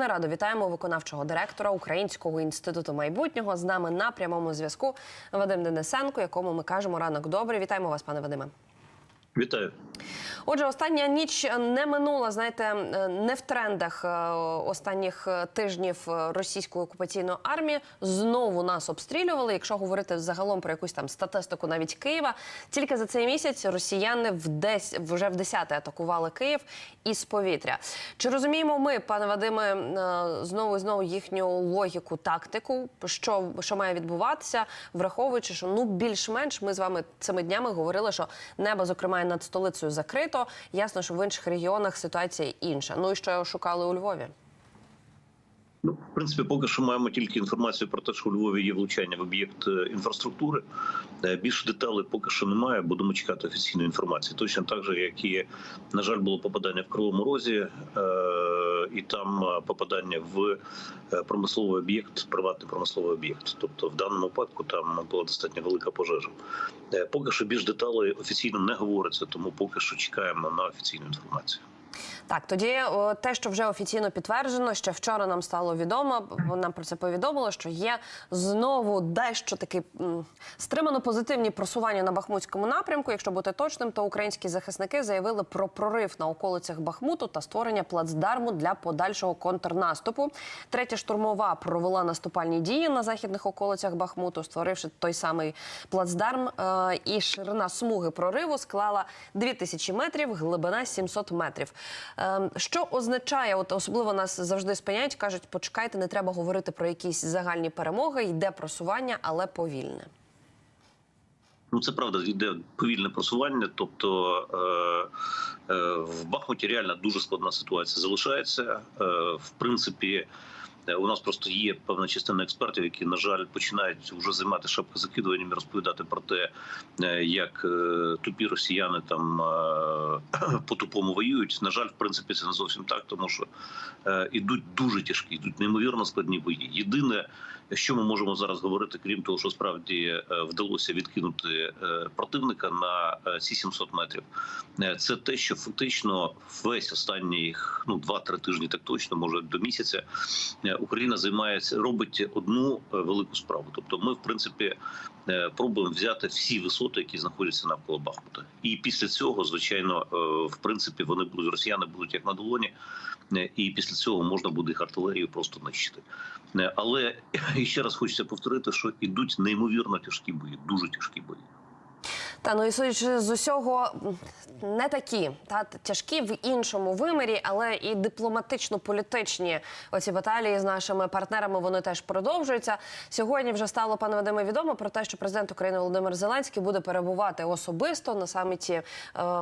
Радо вітаємо виконавчого директора Українського інституту майбутнього. З нами на прямому зв'язку Вадим Денисенко, якому ми кажемо ранок добрий. Вітаємо вас, пане Вадиме. Вітаю. Отже, остання ніч не минула, знаєте, не в трендах е, останніх тижнів російської окупаційної армії. Знову нас обстрілювали. Якщо говорити загалом про якусь там статистику, навіть Києва, тільки за цей місяць росіяни в десь вже в десяте атакували Київ із повітря. Чи розуміємо ми, пане Вадиме, е, знову і знову їхню логіку, тактику, що, що має відбуватися, враховуючи, що ну більш-менш ми з вами цими днями говорили, що небо, зокрема, над столицею закрито. Ясно, що в інших регіонах ситуація інша. Ну і що шукали у Львові? Ну, в принципі, поки що маємо тільки інформацію про те, що у Львові є влучання в об'єкт е, інфраструктури. Е, Більше деталей поки що немає. Будемо чекати офіційної інформації. Точно так же, як і на жаль, було попадання в Кривому Розі, е, і там попадання в промисловий об'єкт, приватний промисловий об'єкт. Тобто, в даному випадку там була достатньо велика пожежа. Поки що більш деталей офіційно не говориться, тому поки що чекаємо на офіційну інформацію. Так, тоді о, те, що вже офіційно підтверджено, ще вчора нам стало відомо. Нам про це повідомило, що є знову дещо таки м, стримано позитивні просування на Бахмутському напрямку. Якщо бути точним, то українські захисники заявили про прорив на околицях Бахмуту та створення плацдарму для подальшого контрнаступу. Третя штурмова провела наступальні дії на західних околицях Бахмуту, створивши той самий плацдарм. Е, і ширина смуги прориву склала 2000 метрів, глибина 700 метрів. Ем, Що означає, от особливо нас завжди спиняють, кажуть, почекайте, не треба говорити про якісь загальні перемоги, йде просування, але повільне. Ну, це правда, йде повільне просування. Тобто е, е, в Бахмуті реально дуже складна ситуація залишається. Е, в принципі, у нас просто є певна частина експертів, які, на жаль, починають вже займати шапкозакидуванням і розповідати про те, е, як е, тупі росіяни там е, по тупому воюють. На жаль, в принципі, це не зовсім так, тому що йдуть дуже тяжкі, йдуть неймовірно складні бої. Єдине, що ми можемо зараз говорити, крім того, що справді е, вдалося відкинути е, противника на е, ці 700 метрів, це те, що фактично весь останній ну 2-3 тижні, так точно, може до місяця, Україна займається, робить одну велику справу. Тобто, ми, в принципі, пробуємо взяти всі висоти, які знаходяться навколо Бахмута. І після цього, звичайно, е, в принципі, вони будуть росіяни будуть як на долоні, е, і після цього можна буде їх артилерію просто нищити. Е, Але ще раз хочеться повторити, що ідуть неймовірно тяжкі бої, дуже тяжкі бої. Та ну і судячи з усього, не такі та тяжкі в іншому вимірі, але і дипломатично-політичні оці баталії з нашими партнерами вони теж продовжуються. Сьогодні вже стало пане Вадиме відомо про те, що президент України Володимир Зеленський буде перебувати особисто на саміті е,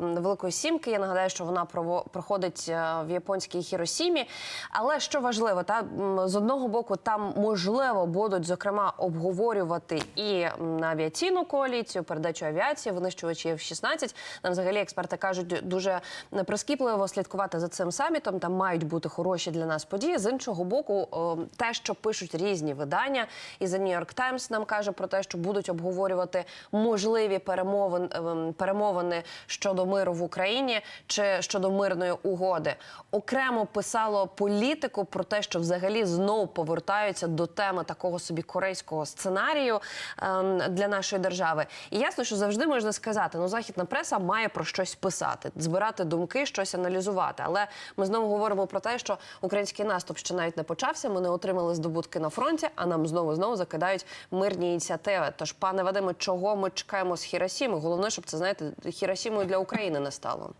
Великої Сімки. Я нагадаю, що вона проходить е, в японській Хіросімі. Але що важливо, та з одного боку, там можливо будуть зокрема обговорювати і авіаційну коаліцію, передачу авіації, винищувачі F-16. Нам взагалі експерти кажуть дуже прискіпливо слідкувати за цим самітом. Там мають бути хороші для нас події. З іншого боку, те, що пишуть різні видання, і The New York Times нам каже про те, що будуть обговорювати можливі перемовин, ем, перемовини щодо миру в Україні чи щодо мирної угоди. Окремо писало політику про те, що взагалі знову повертаються до теми такого собі корейського сценарію ем, для нашої держави. І ясно, що завжди можна сказати, ну західна преса має про щось писати, збирати думки, щось аналізувати. Але ми знову говоримо про те, що український наступ ще навіть не почався. Ми не отримали здобутки на фронті, а нам знову знову закидають мирні ініціативи. Тож, пане Вадиме, чого ми чекаємо з Хіросіми? Головне, щоб це знаєте, Хіросімою для України не стало.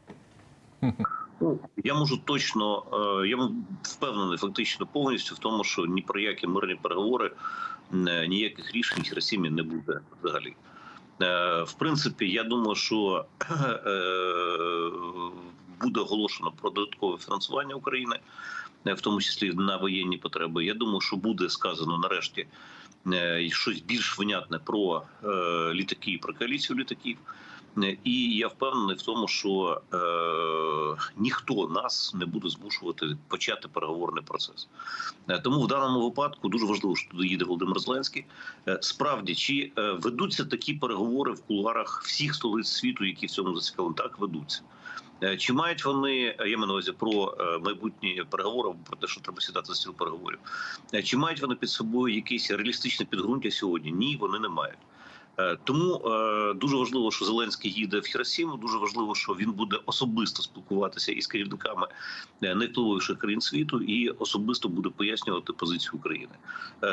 Ну, я можу точно, е, я впевнений фактично повністю в тому, що ні про які мирні переговори, е, ніяких рішень Хіросімі не буде взагалі. Е, В принципі, я думаю, що е, буде оголошено про додаткове фінансування України, е, в тому числі на воєнні потреби. Я думаю, що буде сказано нарешті щось більш внятне про літаки, про коаліцію літаків. І я впевнений в тому, що е, ніхто нас не буде змушувати почати переговорний процес. Е, Тому в даному випадку дуже важливо, що туди їде Володимир Зеленський. Е, Справді, чи е, ведуться такі переговори в кулуарах всіх столиць світу, які в цьому зацікавлені? Так ведуться. Е, Чи мають вони, е, я маю на увазі про е, майбутні переговори, про те, що треба сідати за стіл переговорів? Чи мають вони під собою якесь реалістичне підґрунтя сьогодні? Ні, вони не мають. Е, Тому е, дуже важливо, що Зеленський їде в Хіросіму. Дуже важливо, що він буде особисто спілкуватися із керівниками е, найвпливовіших країн світу і особисто буде пояснювати позицію України.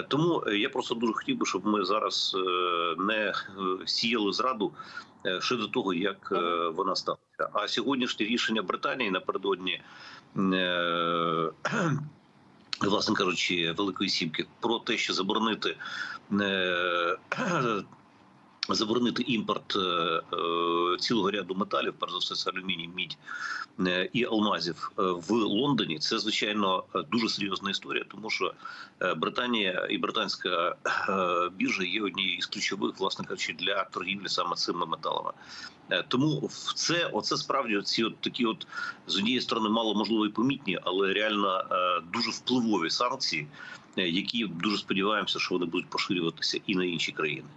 Тому я просто дуже хотів би, щоб ми зараз не сіяли зраду ще до того, як вона сталася. А сьогоднішнє рішення Британії напередодні. Власне кажучи, Великої Сімки про те, що заборонити заборонити імпорт е, е, цілого ряду металів, перш за все, це алюміній, мідь е, і алмазів в Лондоні. Це звичайно дуже серйозна історія, тому що Британія і британська біржа є однією із ключових, власне кажучи, для торгівлі саме цими металами. Тому це оце справді ці от такі, от з однієї сторони, мало можливо і помітні, але реально дуже впливові санкції, які дуже сподіваємося, що вони будуть поширюватися і на інші країни.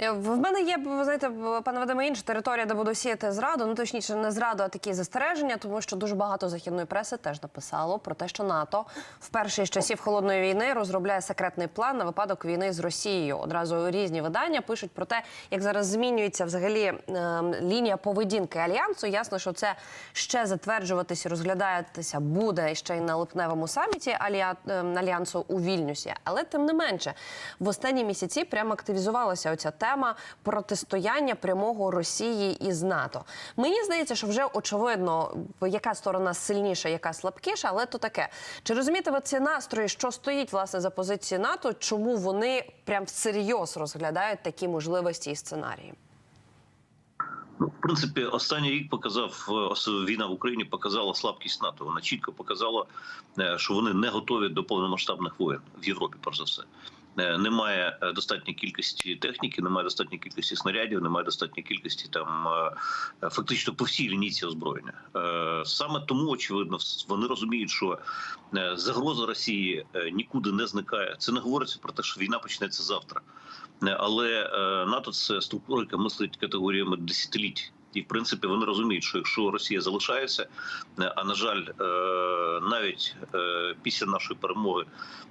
Е, В мене є, знаєте, пане Вадиме, інша територія, де буду сіяти зраду. Ну точніше, не зраду, а такі застереження, тому що дуже багато західної преси теж написало про те, що НАТО вперше з часів холодної війни розробляє секретний план на випадок війни з Росією. Одразу різні видання пишуть про те, як зараз змінюється взагалі е, лінія поведінки альянсу. Ясно, що це ще затверджуватися, розглядатися буде ще й на липневому саміті Алія- е, альянсу у Вільнюсі. Але тим не менше, в останні місяці прямо активізувалася оця тема протистояння прямого Росії із НАТО. Мені здається, що вже очевидно, яка сторона сильніша, яка слабкіша, але то таке. Чи розумієте ви ці настрої, що стоїть власне за позиції НАТО? Чому вони прям всерйоз розглядають такі можливості і сценарії? Ну, в принципі, останній рік показав е, війна в Україні, показала слабкість НАТО. Вона чітко показала, е, що вони не готові до повномасштабних воєн в Європі, перш за все. Е, Немає е, достатньої кількості техніки, немає достатньої кількості снарядів, немає достатньої кількості там е, фактично по всій лінійці озброєння. Саме тому очевидно, вони розуміють, що загроза Росії нікуди не зникає. Це не говориться про те, що війна почнеться завтра. Але НАТО це структура, яка мислить категоріями десятиліть. І в принципі вони розуміють, що якщо Росія залишається, е, а на жаль, е, навіть е, після нашої перемоги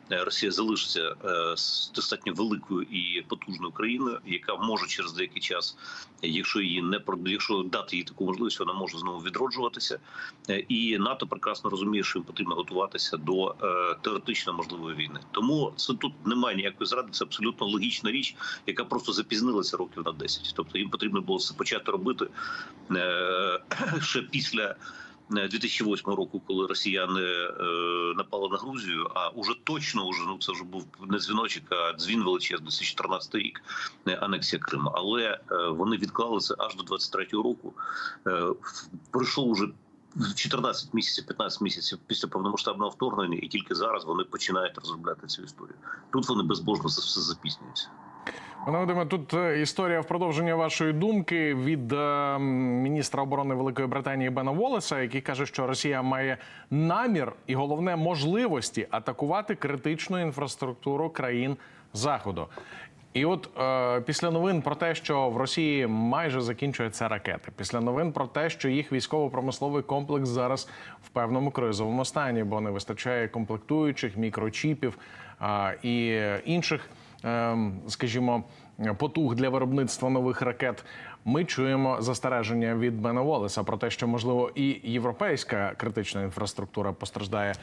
Росія залишиться з достатньо великою і потужною країною, яка може через деякий час, якщо її не якщо дати їй таку можливість, вона може знову відроджуватися. І НАТО прекрасно розуміє, що їм потрібно готуватися до теоретично можливої війни. Тому це тут немає ніякої зради. Це абсолютно логічна річ, яка просто запізнилася років на 10. Тобто їм потрібно було це почати робити ще після. е, 2008 року, коли росіяни е, напали на Грузію, а уже точно уже ну це вже був не дзвіночок, а дзвін величезний 2014 рік, е, анексія Криму. Але е, вони відклали це аж до 23-го року. Е, пройшло уже 14 місяців, 15 місяців після повномасштабного вторгнення, і тільки зараз вони починають розробляти цю історію. Тут вони безбожно все запізнюються. Пане Вадиме, тут е, історія в продовження вашої думки від е, міністра оборони Великої Британії Бена Волеса, який каже, що Росія має намір і головне можливості атакувати критичну інфраструктуру країн Заходу. І от е, після новин про те, що в Росії майже закінчуються ракети, після новин про те, що їх військово-промисловий комплекс зараз в певному кризовому стані, бо не вистачає комплектуючих, мікрочіпів е, і інших скажімо, потуг для виробництва нових ракет. Ми чуємо застереження від Бена Волеса про те, що можливо і європейська критична інфраструктура постраждає.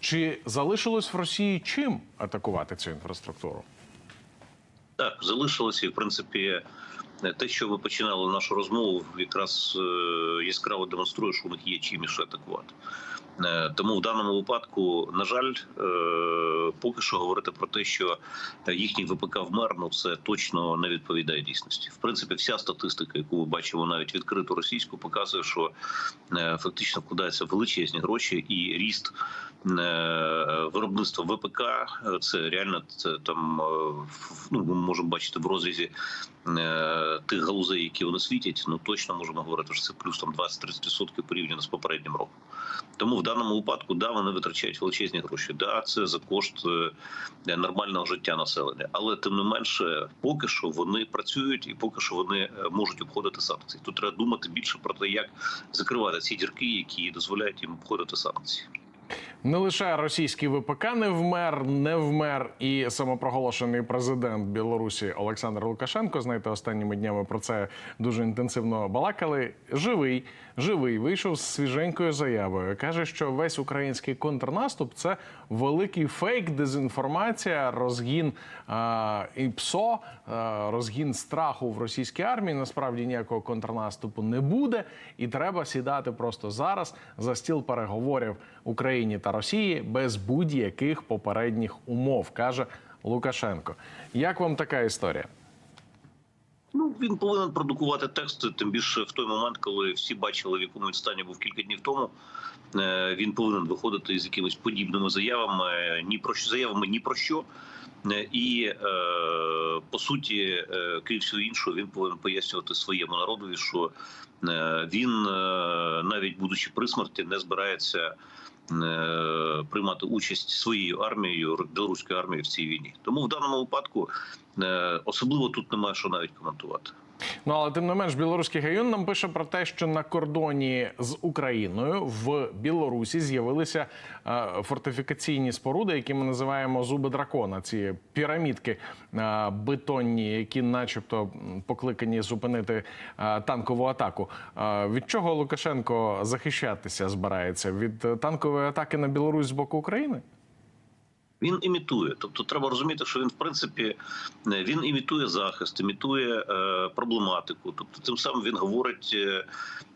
Чи залишилось в Росії чим атакувати цю інфраструктуру? Так, залишилося і в принципі. Те, що ви починали нашу розмову, якраз е, яскраво демонструє, що у них є чим іще атакувати. Е, Тому в даному випадку, на жаль, е, поки що говорити про те, що їхній ВПК вмер, ну це точно не відповідає дійсності. В принципі, вся статистика, яку ми бачимо, навіть відкриту російську, показує, що е, фактично вкладаються величезні гроші і ріст е, виробництва ВПК. Це реально це там е, ну, ми можемо бачити в розрізі е, тих галузей, які вони світять. Ну точно можемо говорити, що це плюс там 20-30% порівняно з попереднім роком. Тому в даному випадку да вони витрачають величезні гроші. Да, це за кошт нормального життя населення, але тим не менше, поки що вони працюють і поки що вони можуть обходити санкції. Тут треба думати більше про те, як закривати ці дірки, які дозволяють їм обходити санкції. Не лише російський ВПК не вмер, не вмер і самопроголошений президент Білорусі Олександр Лукашенко. Знаєте, останніми днями про це дуже інтенсивно балакали. Живий, живий вийшов з свіженькою заявою. каже, що весь український контрнаступ це великий фейк, дезінформація, розгін а, і ПСО, а, розгін страху в російській армії. Насправді ніякого контрнаступу не буде, і треба сідати просто зараз за стіл переговорів Україні та Росії без будь-яких попередніх умов, каже Лукашенко. Як вам така історія? Він повинен продукувати тексти, тим більше в той момент, коли всі бачили, в якому він стані був кілька днів тому. Е, Він повинен виходити з якимись подібними заявами, ні про що заявами ні про що. Е, І е, по суті, крім всього іншого, він повинен пояснювати своєму народові, що він, навіть будучи при смерті, не збирається приймати участь своєю армією, білоруською армією в цій війні. Тому в даному випадку е, особливо тут немає що навіть коментувати. Ну але тим не менш, білоруський гайон нам пише про те, що на кордоні з Україною в Білорусі з'явилися е, фортифікаційні споруди, які ми називаємо зуби дракона. Ці пірамідки е, бетонні, які, начебто, покликані зупинити е, танкову атаку. Від чого Лукашенко захищатися збирається? Від танкової атаки на Білорусь з боку України? Він імітує, тобто треба розуміти, що він в принципі е, він імітує захист, імітує е, проблематику. Тобто, тим самим він говорить е,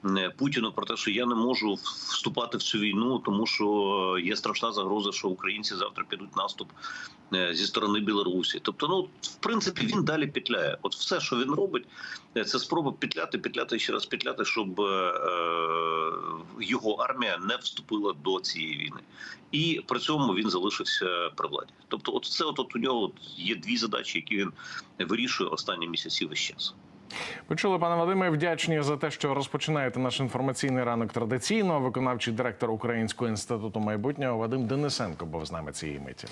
е, Путіну про те, що я не можу вступати в цю війну, тому що є страшна загроза, що українці завтра підуть наступ зі сторони Білорусі. Тобто, ну в принципі, він далі петляє. От все, що він робить, е, це спроба петляти, петляти ще раз петляти, щоб е, його армія не вступила до цієї війни, і при цьому він залишився при владі. Тобто, от це от, от у нього є дві задачі, які він вирішує останні місяці весь час. Ви чули, пане Вадиме, вдячні за те, що розпочинаєте наш інформаційний ранок традиційно. Виконавчий директор Українського інституту майбутнього Вадим Денисенко був з нами цієї миті.